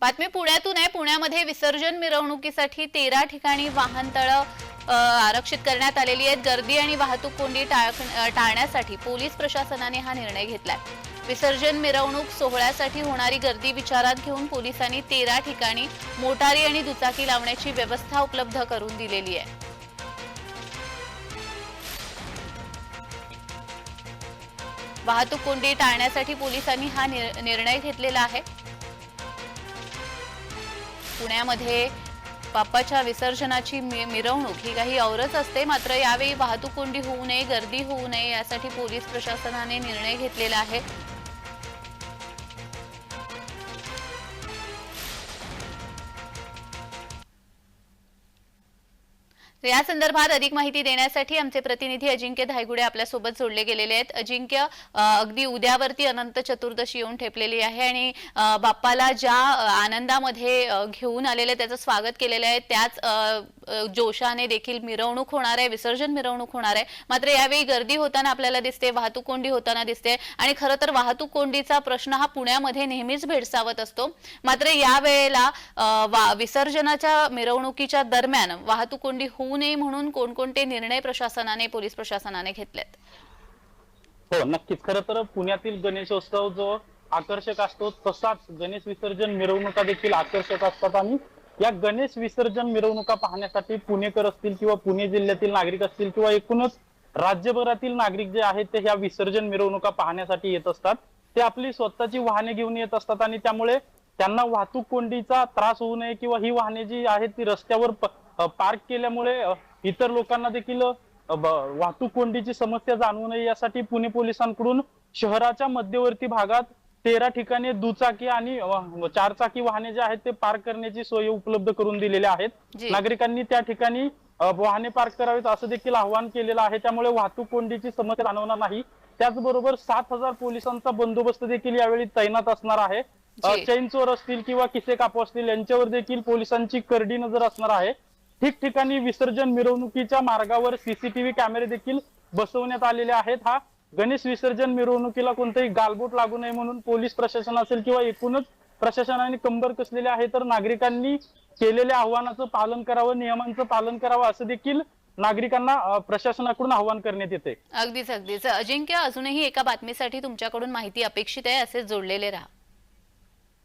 बातमी पुण्यातून आहे. पुण्यामध्ये विसर्जन मिरवणुकीसाठी तेरा ठिकाणी वाहनतळं आरक्षित करण्यात आलेली आहेत. गर्दी आणि वाहतूक कोंडी टाळण्यासाठी पोलीस प्रशासनाने हा निर्णय घेतलाय. विसर्जन मिरवणूक सोहळ्यासाठी होणारी गर्दी विचारात घेऊन पोलिसांनी तेरा ठिकाणी मोटारी आणि दुचाकी लावण्याची व्यवस्था उपलब्ध करून दिलेली आहे. वाहतूक कोंडी टाळण्यासाठी पोलिसांनी हा निर्णय घेतलेला आहे. पुण्यामध्ये बाप्पाच्या विसर्जनाची मि- मिरवणूक. ही काही औरच असते मात्र यावेळी वाहतूक कोंडी होऊ नये गर्दी होऊ नये यासाठी पोलीस प्रशासनाने निर्णय घेतलेला आहे. या संदर्भात अधिक माहिती देण्यासाठी आमचे प्रतिनिधी अजिंक्य धायगुडे आपल्यासोबत जोडले गेलेले आहेत. अजिंक्य अगदी उद्यावरती अनंत चतुर्दशी येऊन ठेपलेली आहे आणि बाप्पाला ज्या आनंदामध्ये घेऊन आलेले त्याचं स्वागत केलेलं आहे त्याच जोशाने देखील मिरवणूक होणार आहे विसर्जन मिरवणूक होणार आहे. मात्र यावेळी गर्दी होताना आपल्याला दिसते वाहतूक कोंडी होताना दिसते आणि खरं तर वाहतूक कोंडीचा प्रश्न हा पुण्यामध्ये नेहमीच भेडसावत असतो. मात्र यावेळेला विसर्जनाच्या मिरवणुकीच्या दरम्यान वाहतूक कोंडी होऊ होऊ नये म्हणून कोणकोणते निर्णय प्रशासनाने पोलीस प्रशासनाने घेतलेत? हो नक्कीच. खरं तर पुण्यातील गणेशोत्सव जो आकर्षक असतो तसाच गणेश विसर्जन मिरवणुका देखील आकर्षक असतात. आणि या गणेश विसर्जन मिरवणुका पाहण्यासाठी पुणेकर असतील किंवा पुणे जिल्ह्यातील नागरिक असतील किंवा एकूणच राज्यभरातील नागरिक जे आहेत ते ह्या विसर्जन मिरवणुका पाहण्यासाठी येत असतात. ते आपली स्वतःची वाहने घेऊन येत असतात आणि त्यामुळे त्यांना वाहतूक कोंडीचा त्रास होऊ नये किंवा ही वाहने जी आहेत ती रस्त्यावर पार्क केल्यामुळे इतर लोकांना देखील वाहतूक कोंडीची समस्या जाणवू नये यासाठी पुणे पोलिसांकडून शहराच्या मध्यवर्ती भागात तेरा ठिकाणी दुचाकी आणि चारचाकी वाहने जे आहेत ते पार्क करण्याची सोय उपलब्ध करून दिलेल्या आहेत. नागरिकांनी त्या ठिकाणी वाहने पार्क करावेत असं देखील आवाहन केलेलं आहे. त्यामुळे वाहतूक कोंडीची समस्या जाणवणार नाही. त्याचबरोबर सात हजार पोलिसांचा बंदोबस्त देखील यावेळी तैनात असणार आहे. चैन चोर असतील किंवा किसे कापू असतील यांच्यावर देखील पोलिसांची करडी नजर असणार आहे. ठिकठिकाणी विसर्जन मिरवणुकीच्या मार्गावर सीसीटीव्ही कॅमेरे देखील बसवण्यात आलेले आहेत. हा गणेश विसर्जन मिरवणुकीला कोणताही गालबोट लागू नये म्हणून पोलीस प्रशासन असेल किंवा एकूणच प्रशासनाने कंबर कसलेले आहे तर नागरिकांनी केलेल्या आव्हानाचं पालन करावं नियमांचं पालन करावं असं देखील नागरिकांना प्रशासनाकडून आव्हान करण्यात येते. अगदीच अगदीच. अजिंक्य अजूनही एका बातमीसाठी तुमच्याकडून माहिती अपेक्षित आहे असे जोडलेले राहा.